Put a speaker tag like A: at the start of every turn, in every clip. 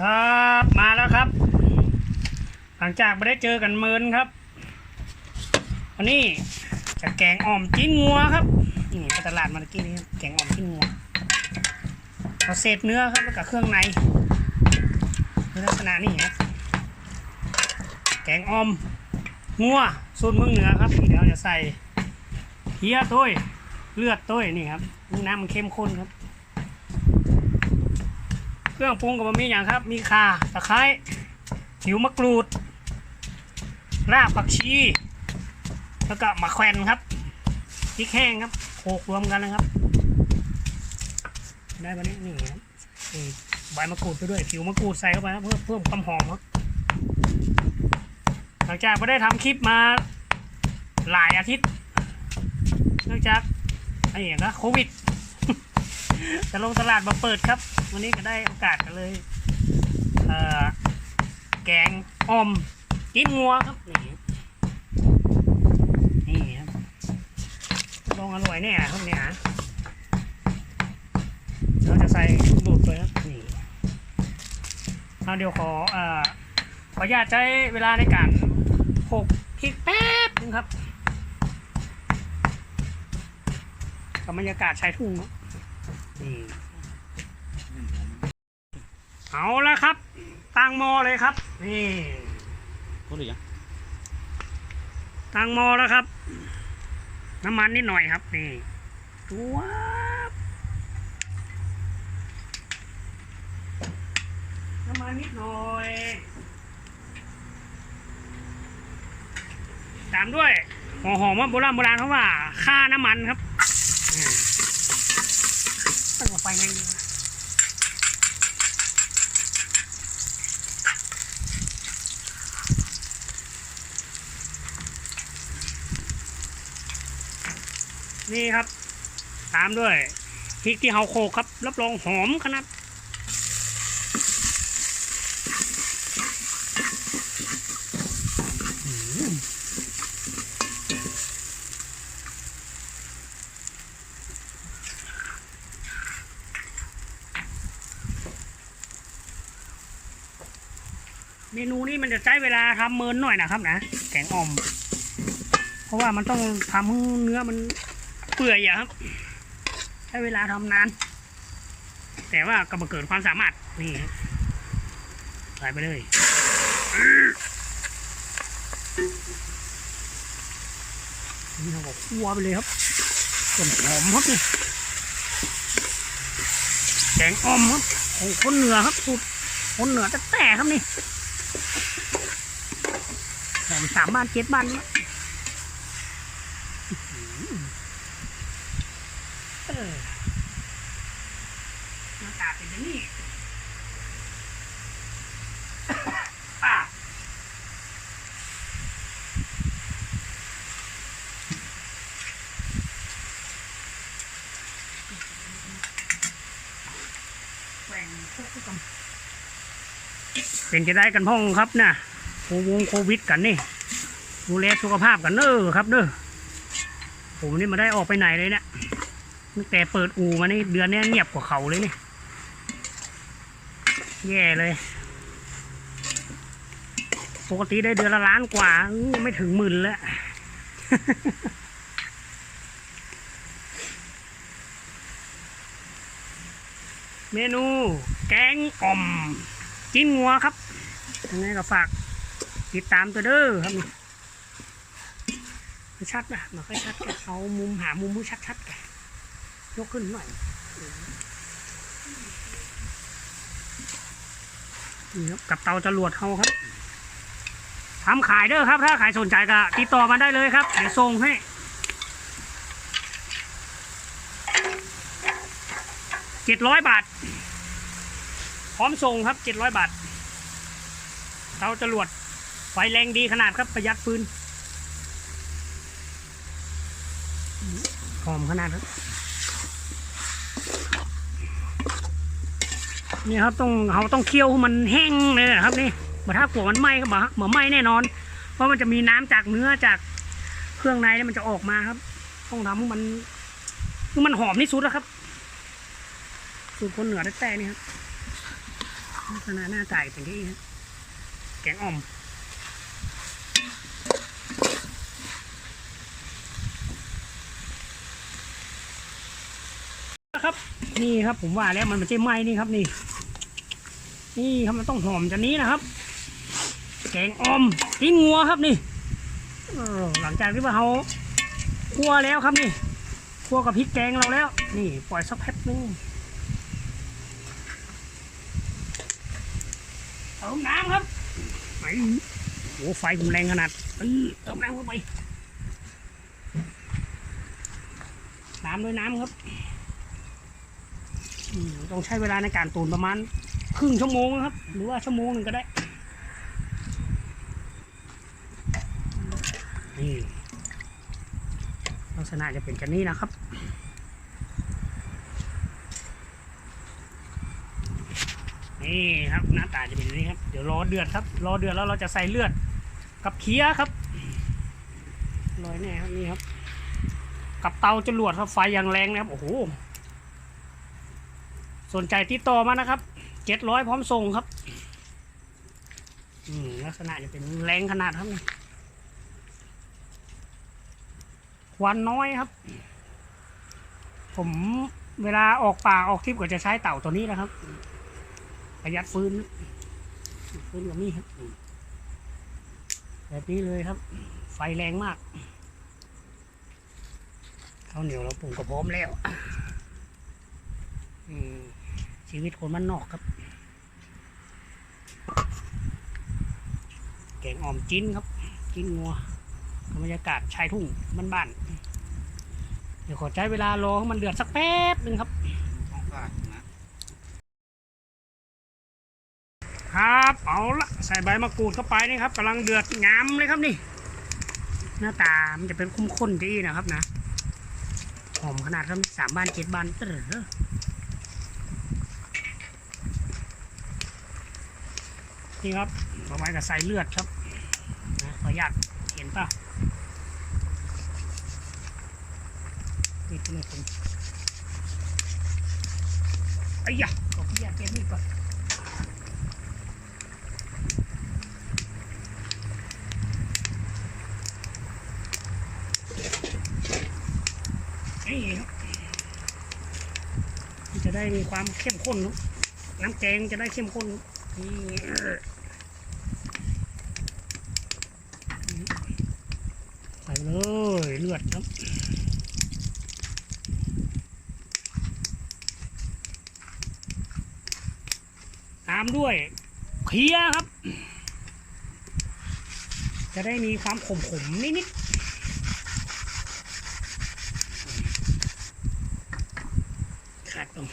A: ครับมาแล้วครับ หลังจากไม่ได้เจอกันเมินครับวันนี้จะแกงอ่อมจิ้นงัวครับนี่ไปตลาดมาเมื่อกี้นี้ครับแกงอ่อมจิ้นงัวเอาเศษเนื้อครับแล้วก็เครื่องในลักษณะนี้ครับแกงอ่อมงัวสูตรเมืองเหนือครับเดี๋ยวจะใส่เฮียตุ้ยเลือดตุ้ยนี่ครับน้ำมันเข้มข้นครับ เครื่องปรุงกับบะหมี่อย่างครับ มีข่าตะไคร้ผิวมะกรูดรากผักชี แล้วก็มะแขวนครับพริกแห้งครับโขลกรวมกันนะครับ ได้ปะเนี่ยนี่ครับใบมะกรูดไปด้วยผิวมะกรูดใส่เข้าไปครับเพื่อเพิ่มความหอมครับหลังจากไม่ได้ทำคลิปมาหลายอาทิตย์ เนื่องจากไอ้อย่างนะโควิด จะลงตลาดมาเปิดครับ วันนี้ก็ได้โอกาสกันเลยเอ่อแกงอ่อมกินงัวครับนี่นี่ครับลองอร่อยแน่ครับเนี่ยเราจะใส่ดูดไปครับนี่เอาเดี๋ยวขอเอ่อขออนุญาตใช้เวลาในการโขกพริกแป๊บนึงครับกับบรรยากาศชายทุ่งเนอะ นี่เอาละครับ ตั้งหมอเลยครับ นี่
B: พูดหรือยัง
A: ตั้งหมอแล้วครับ น้ำมันนิดหน่อยครับ นี่ตัวบน้ำมันนิดหน่อยตามด้วยหัวหอมว่าโบราณโบราณเขาว่าค่าน้ำมันครับอืมตั้งออก ไปเลยนี่ครับ ตามด้วยพริกที่เฮาโคกครับ รับรองหอมขนาดอื้อเมนูนี้มัน จะใช้เวลาทำเมินหน่อยนะครับนะแกงอ่อม เพราะว่ามันต้องทำให้เนื้อมันเปื่อยอะครับ ใช้เวลาทำนาน แต่ว่าก็มาเกิดความสามารถนี่ครับใส่ไปเลยนี่เราบอกคั่วไปเลยครับส่วนหอมครับนี่แกงอ่อมครับของคนเหนือครับสูตรคนเหนือแต่แต่ครับนี่ อมสามบ้านเจ็ดบ้านนะเออหน้าตาเป็นอย่างนี้ป้าแหว่งพวกกันเป็นจะได้กันพ่องครับนะ่ะ โควงโควิดกันนี่ดูแลสุขภาพกันเนอะครับเนอะผมนี่มาได้ออกไปไหนเลยเนี่ยตั้งแต่เปิดอู่มานี่เดือนนี้เงียบกว่าเขาเลยนี่แย่เลย ปกติได้เดือนละล้านกว่า ไม่ถึงหมื่นแล้วเมนู แกงอ่อม กินงัวครับยังไงก็ฝาก ติดตามตัวเด้อครับนี่ชัดนะไมาค่อยชัดแกเอามุมหามุมที่ชัดๆแกยกขึ้นหน่อยนี่ครับกับเตาจรวดเขาครับทำขายเด้อครับ ถ้าขายสนใจก็ติดต่อมาได้เลยครับเดี๋ยวส่งให้เจ็ดร้อยบาท พร้อมส่งครับเจ็ดร้อยบาทเตาจรวด ไฟแรงดีขนาดครับประหยัดปืนหอมขนาดครับนี่ครับต้องเราต้องเคี่ยวให้มันแห้งเลยนะครับนี่มาถ้ากลัวมันไหม้ก็บอกเหมือนไหม้แน่นอน เพราะมันจะมีน้ำจากเนื้อจากเครื่องในเนี่ยมันจะออกมาครับ ต้องทำให้มันมันหอมที่สุดแล้วครับสูตรคนเหนือแต่นี่ครับลักษณะหน้าตายเป็นที่แกงอ่อม นี่ครับ ผมว่าแล้วมันไม่ใช่ไหม้นี่ครับนี่ นี่ครับมันต้องหอมจากนี้นะครับ แกงอมที่งัวครับนี่หลังจากที่ว่าเขาคั่วแล้วครับนี่คั่วกับพริกแกงเราแล้ว นี่ปล่อยสักแป๊บนึงเติมน้ำครับไหโอ้ไฟผมแรงขนาดเติมน้ำเข้าไปน้ำด้วยน้ำครับ ต้องใช้เวลาในการตูนประมาณครึ่งชั่วโมงนะครับ หรือว่าชั่วโมงหนึ่งก็ได้ นี่ลักษณะจะเป็นกันนี้นะครับนี่ครับหน้าตาจะเป็นอย่างนี้ครับ เดี๋ยวรอเดือดครับรอเดือดแล้วเราจะใส่เลือดกับเคี้ยครับลอยแน่ครับนี่ครับ กับเตาจรวดครับไฟอย่างแรงนะครับโอ้โห สนใจติดต่อมานะครับเจ็ดร้อยพร้อมส่งครับอลักษณะจะเป็นแรงขนาดครับควันน้อยครับ ผมเวลาออกป่าออกทริปก็จะใช้เต่าตัวนี้นะครับ ประหยัดฟืนฟืนกับนี่ครับแบบนี้เลยครับ ไฟแรงมากข้าวเหนียวเราปรุงก็พร้อมแล้ว อืม ชีวิตคนมันนอกครับ แกงอ่อมจิ้นครับจิ้นงัวบรรยากาศชายทุ่งบ้านบ้านๆเดี๋ยวขอใช้เวลารอให้มันเดือดสักแป๊บหนึ่งครับครับเอาละใส่ใบมะกรูดเข้าไปนี่ครับกำลังเดือดงามเลยครับนี่ หน้าตามันจะเป็นคุ้มข้นดีนะครับนะหอมขนาดครับสามบ้านเจ็ดบ้านเต๋อ นี่ครับต่อไปก็ใส่เลือดครับนะขออนุญาตเห็นป่ะนี่ทำไมผมไอ้ยะขออนุญาตเก็บนี่ก่อนนี่ครับจะได้มีความเข้มข้นเนอะน้ำแกงจะได้เข้มข้นนี่ใส่เลยเลื อดครับตามด้วยเคียครับ จะได้มีความขมๆนิดๆขาดตรง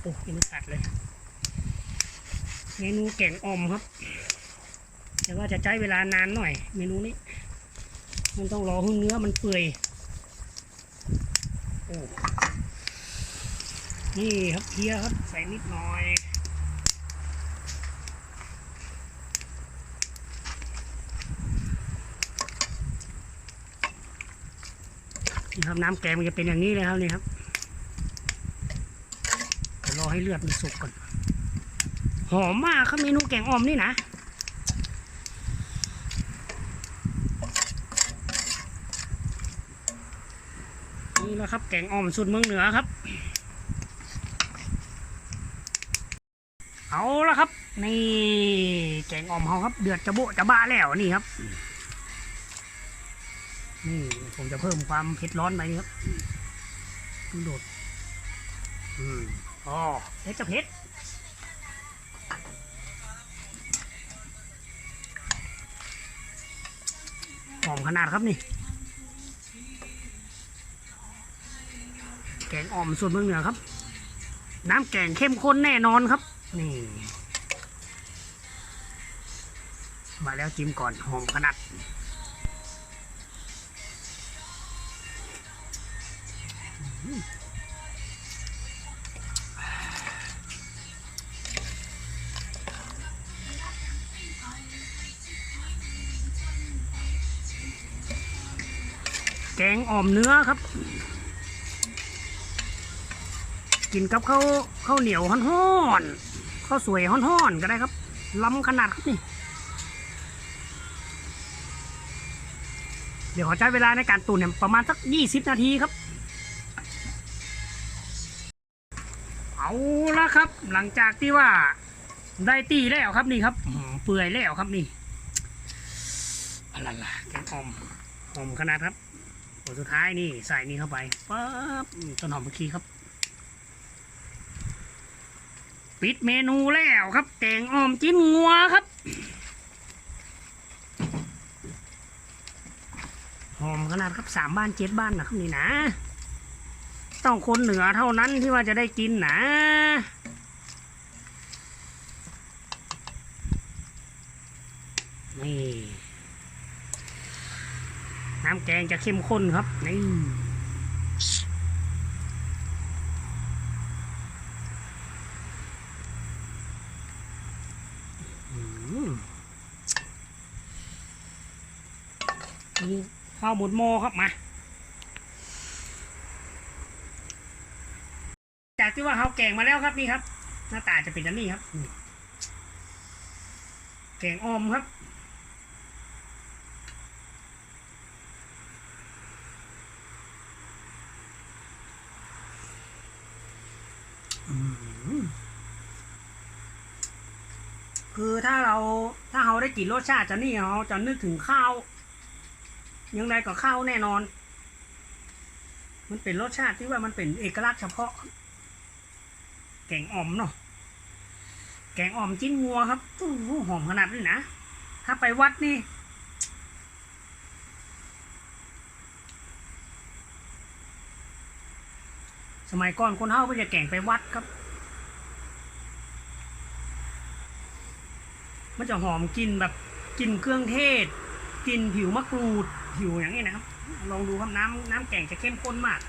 A: โอ้ยังไม่ขาดเลย เมนูแกงอมครับ แต่ว่าจะใช้เวลานานหน่อย เมนูนี้ มันต้องรอให้เนื้อมันเปื่อยโอ้นี่ครับเพียครับใส่นิดหน่อยนี่ครับน้ำแกงมันจะเป็นอย่างนี้เลยครับนี่ครับรอให้เลือดมันสุกก่อน หอมมากครับเมนูแกงอ่อมนี่นะ นี่แหละครับ แกงอ่อมสูตรเมืองเหนือครับ เอาละครับ นี่แกงอ่อมเขาครับ เดือดจะโบจะบ้าแล้วนี่ครับ นี่ผมจะเพิ่มความเผ็ดร้อนไปนี่ครับดูโดดอืมอ๋อเผ็ดจะเผ็ดหอมขนาดครับนี่ แกงอ่อมส่วนเมืองเหนือครับ น้ำแกงเข้มข้นแน่นอนครับ นี่ มาแล้วจิ้มก่อนหอมขนาดแกงอ่อมเนื้อครับ กินกับข้าวข้าวเหนียวฮ้อนๆข้าวสวยห่อนๆก็ได้ครับล้ำขนาดครับนี่เดี๋ยวขอใช้เวลาในการตุ๋นเนี่ยประมาณสัก 20 นาทีครับ เอาละครับ หลังจากที่ว่าได้ตีแล้วครับนี่ครับเปื่อยแล้วครับนี่อะไรล่ะแกงอ่อมหอมขนาดครับสุดท้ายนี่ใส่นี่เข้าไปปั๊บต้นหอมเมื่อกี้ครับ ปิดเมนูแล้วครับแกงอ่อมจิ้นงัวครับหอมขนาดครับสามบ้านเจ็ดบ้านนะครับนี่นะ ต้องคนเหนือเท่านั้นที่ว่าจะได้กินนะนี่น้ำแกงจะเข้มข้นครับนี่ ข้าวหมดหม้อครับมา จากที่ว่าเขาแกงมาแล้วครับนี่ครับ หน้าตาจะเป็นอันนี้ครับ แกงออมครับคือถ้าเราถ้าเราได้กลิ่นรสชาติจะนี่เราจะนึกถึงข้าว ยังไงก็เข้าแน่นอน มันเป็นรสชาติที่ว่ามันเป็นเอกลักษณ์เฉพาะ แกงอ่อมเนาะ แกงอ่อมจิ้นงัวครับอู้หอมขนาดนี้นะ ถ้าไปวัดนี่สมัยก่อนคนเฮาก็จะแกงไปวัดครับ มันจะหอมกลินแบบกลินเครื่องเทศ กลินผิวมะกรูดผิวอย่างนี้นะครับ ลองดูครับน้ำน้ำแกงจะเข้มข้นมาก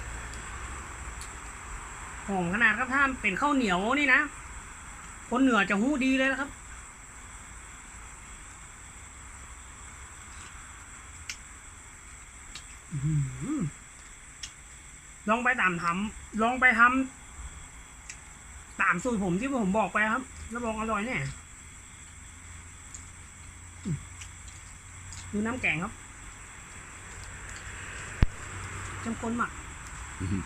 A: หอมขนาดครับถ้าเป็นข้าวเหนียวนี่นะคนเหนือจะหู้ดีเลยนะครับลองไปตามทำลองไปทำตามสูตรผมที่ผมบอกไปครับรับองอร่อยแน่ ดูน้ำแกงครับเข้มข้นมากอื้อหือ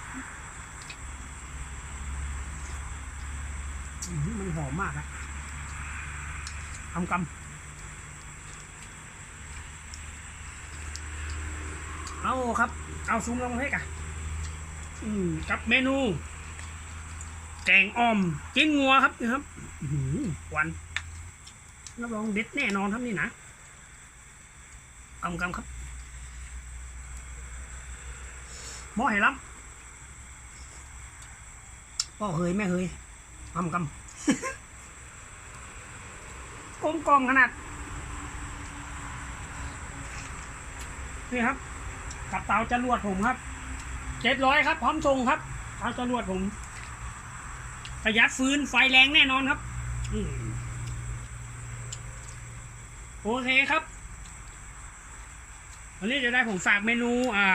A: มันหอมมากอะทำกำเอาครับ เอาซุ้มลงให้กันอืมกับเมนู แกงอ่อมจิ้นงัวครับนี่ครับอื้อหือหวานรับรองเด็ดแน่นอนครับนี่นะ กำกำครับหม้อให้รับพ่อเฮยแม่เฮยกำกำกลมกลอมขนาด นี่ครับ กับเตาจรวดผมครับเจ็ดร้อยครับ พร้อมส่งครับเตาจรวดผมประหยัดฟืนไฟแรงแน่นอนครับอโอเคครับ วันนี้จะได้ผมฝากเมนูอ่า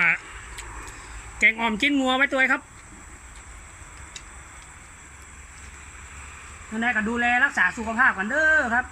A: แกงอ่อมจิ้นงัวไว้ตัวครับท่านใดก็ดูแลรักษาสุขภาพกันเด้อครับ